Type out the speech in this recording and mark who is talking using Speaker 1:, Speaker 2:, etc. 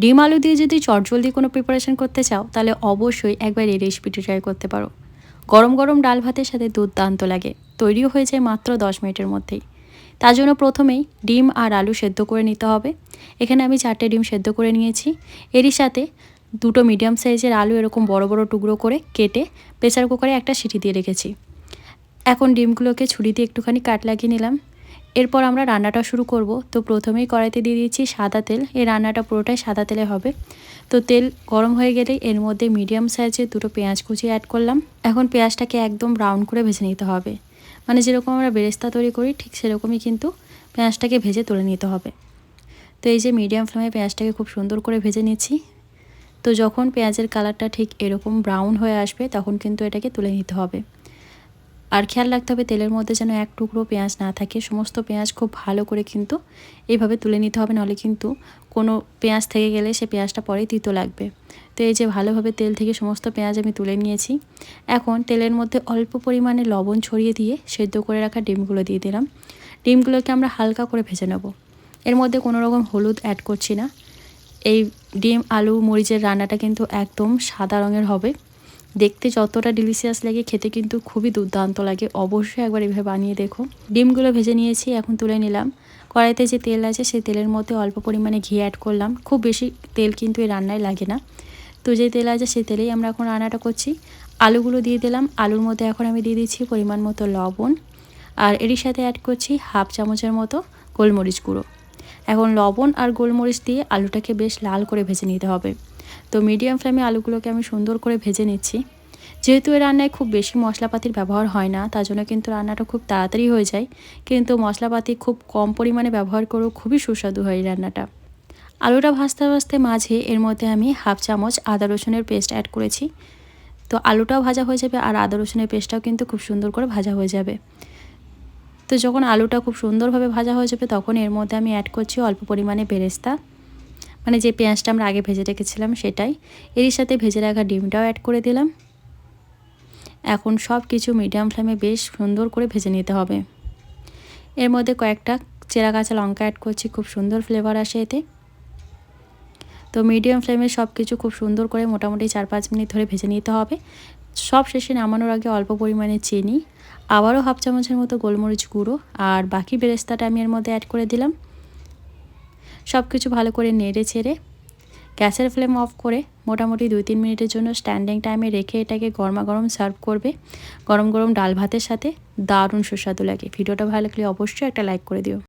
Speaker 1: ডিম আলু দিয়ে যদি চটজলদি কোনো প্রিপারেশন করতে চাও, তাহলে অবশ্যই একবার এই রেসিপিটি ট্রাই করতে পারো। গরম গরম ডাল ভাতের সাথে দুর্দান্ত লাগে। তৈরিও হয়ে যায় মাত্র দশ মিনিটের মধ্যেই। তার জন্য প্রথমেই ডিম আর আলু সেদ্ধ করে নিতে হবে। এখানে আমি চারটে ডিম সেদ্ধ করে নিয়েছি। এরই সাথে দুটো মিডিয়াম সাইজের আলু এরকম বড় বড় টুকরো করে কেটে প্রেসার কুকারে একটা সিটি দিয়ে রেখেছি। এখন ডিমগুলোকে ছুরি দিয়ে একটুখানি কাট লাগিয়ে নিলাম। এরপর আমরা রান্নাটা শুরু করব। তো প্রথমেই কড়াইতে দিয়ে দিয়েছি সাদা তেল। এই রান্নাটা পুরোটাই সাদা তেলে হবে। তো তেল গরম হয়ে গেলেই এর মধ্যে মিডিয়াম সাইজে দুটো পেঁয়াজ কুচি অ্যাড করলাম। এখন পেঁয়াজটাকে একদম ব্রাউন করে ভেজে নিতে হবে। মানে যেরকম আমরা বেরেস্তা তৈরি করি, ঠিক সেরকমই কিন্তু পেঁয়াজটাকে ভেজে তুলে নিতে হবে। তো এই যে মিডিয়াম ফ্লেমে পেঁয়াজটাকে খুব সুন্দর করে ভেজে নিচ্ছি। তো যখন পেঁয়াজের কালারটা ঠিক এরকম ব্রাউন হয়ে আসবে, তখন কিন্তু এটাকে তুলে নিতে হবে। আর খেয়াল রাখতে হবে তেলের মধ্যে যেন এক টুকরো পেঁয়াজ না থাকে। সমস্ত পেঁয়াজ খুব ভালো করে কিন্তু এইভাবে তুলে নিতে হবে নাহলে কিন্তু কোনো পেঁয়াজ থেকে গেলে সে পেঁয়াজটা পরে তিতো লাগবে। তো এই যে ভালোভাবে তেল থেকে সমস্ত পেঁয়াজ আমি তুলে নিয়েছি। এখন তেলের মধ্যে অল্প পরিমাণে লবণ ছড়িয়ে দিয়ে সেদ্ধ করে রাখা ডিমগুলো দিয়ে দিলাম। ডিমগুলোকে আমরা হালকা করে ভেজে নেব। এর মধ্যে কোনো রকম হলুদ অ্যাড করছি না। এই ডিম, আলু, মরিচের রান্নাটা কিন্তু একদম সাদা রঙের হবে। দেখতে যতটা ডিলিশিয়াস লাগে, খেতে কিন্তু খুবই দুর্দান্ত লাগে। অবশ্যই একবার এভাবে বানিয়ে দেখো। ডিমগুলো ভেজে নিয়েছি, এখন তুলে নিলাম। কড়াইতে যে তেল আছে, সেই তেলের মধ্যে অল্প পরিমাণে ঘি অ্যাড করলাম। খুব বেশি তেল কিন্তু এই রান্নায় লাগে না। তো যে তেল আছে, সেই তেলেই আমরা এখন রান্নাটা করছি। আলুগুলো দিয়ে দিলাম। আলুর মধ্যে এখন আমি দিয়ে দিচ্ছি পরিমাণ মতো লবণ। আর এরই সাথে অ্যাড করছি হাফ চামচের মতো গোলমরিচ গুঁড়ো। এখন লবণ আর গোলমরিচ দিয়ে আলুটাকে বেশ লাল করে ভেজে নিতে হবে। তো মিডিয়াম ফ্লেমে আলুগুলোকে আমি সুন্দর করে ভেজে নিচ্ছি। যেহেতু এই রান্নায় খুব বেশি মশলাপাতির ব্যবহার হয় না, তার জন্য কিন্তু রান্নাটা খুব তাড়াতাড়ি হয়ে যায়। কিন্তু মশলাপাতি খুব কম পরিমাণে ব্যবহার করেও খুবই সুস্বাদু হয় রান্নাটা। আলুটা ভাজতে ভাজতে মাঝে এর মধ্যে আমি হাফ চামচ আদা রসুনের পেস্ট অ্যাড করেছি। তো আলুটাও ভাজা হয়ে যাবে আর আদা রসুনের পেস্টটাও কিন্তু খুব সুন্দর করে ভাজা হয়ে যাবে। তো যখন আলুটা খুব সুন্দরভাবে ভাজা হয়ে যাবে, তখন এর মধ্যে আমি অ্যাড করছি অল্প পরিমাণে বেরেস্তা। মানে যে পেঁয়াজটা আমরা আগে ভেজে রেখেছিলাম সেটাই। এরই সাথে ভেজে রাখা ডিমটাও অ্যাড করে দিলাম। এখন সব কিছু মিডিয়াম ফ্লেমে বেশ সুন্দর করে ভেজে নিতে হবে। এর মধ্যে কয়েকটা চেরা কাঁচা লঙ্কা অ্যাড করছি, খুব সুন্দর ফ্লেভার আসে এতে। তো মিডিয়াম ফ্লেমে সব কিছু খুব সুন্দর করে মোটামুটি চার পাঁচ মিনিট ধরে ভেজে নিতে হবে। সব শেষে নামানোর আগে অল্প পরিমাণে চিনি, আবারও হাফ চামচের মতো গোলমরিচ গুঁড়ো, আর বাকি বেরেস্তাটা আমি এর মধ্যে অ্যাড করে দিলাম। সব কিছু ভালো করে নেড়ে ছেড়ে গ্যাসের ফ্লেম অফ করে মোটামুটি দুই তিন মিনিটের জন্য স্ট্যান্ডিং টাইমে রেখে এটাকে গরমা গরম সার্ভ করবে। গরম গরম ডাল ভাতের সাথে দারুণ সুস্বাদু লাগে। ভিডিওটা ভালো লাগলে অবশ্যই একটা লাইক করে দিও।